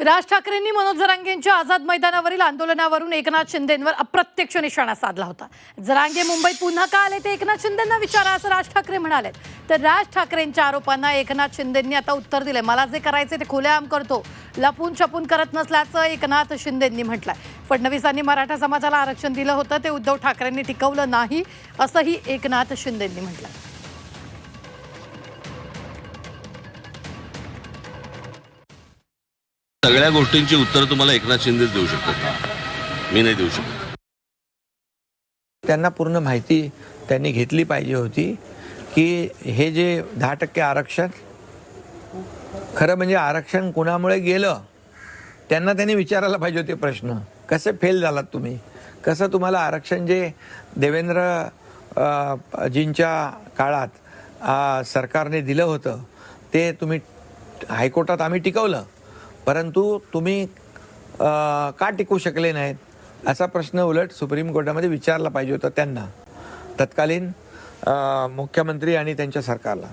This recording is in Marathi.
राज ठाकरेंनी मनोज जरांगेंच्या आझाद मैदानावरील आंदोलनावरून एकनाथ शिंदेंवर अप्रत्यक्ष निशाणा साधला होता. जरांगे मुंबईत पुन्हा का आले ते एकनाथ शिंदेंना विचारा असं राज ठाकरे म्हणाले तर राज ठाकरेंच्या आरोपांना एकनाथ शिंदेंनी आता उत्तर दिले मला जे करायचे ते खुलेआम करतो. लपून छपून करत नसल्याचं एकनाथ शिंदेंनी म्हटलंय. फडणवीसांनी मराठा समाजाला आरक्षण दिलं होतं. ते उद्धव ठाकरेंनी टिकवलं नाही असंही एकनाथ शिंदेंनी म्हटलं सगळ्या गोष्टींची उत्तर तुम्हाला एकनाथ शिंदेच देऊ शकतात. मी नाही देऊ शकत. त्यांना पूर्ण माहिती त्यांनी घेतली पाहिजे होती की हे जे दहा टक्के आरक्षण खरं म्हणजे आरक्षण कुणामुळे गेलं त्यांना त्यांनी विचारायला पाहिजे होते प्रश्न. कसे फेल झालात तुम्ही? कसं तुम्हाला आरक्षण जे देवेंद्र जींच्या काळात सरकारने दिलं होतं ते तुम्ही हायकोर्टात आम्ही टिकवलं. परंतु तुम्ही का टिकू शकले नाहीत? असा प्रश्न उलट सुप्रीम कोर्टामध्ये विचारला पाहिजे होता त्यांना. तत्कालीन मुख्यमंत्री आणि त्यांच्या सरकारला.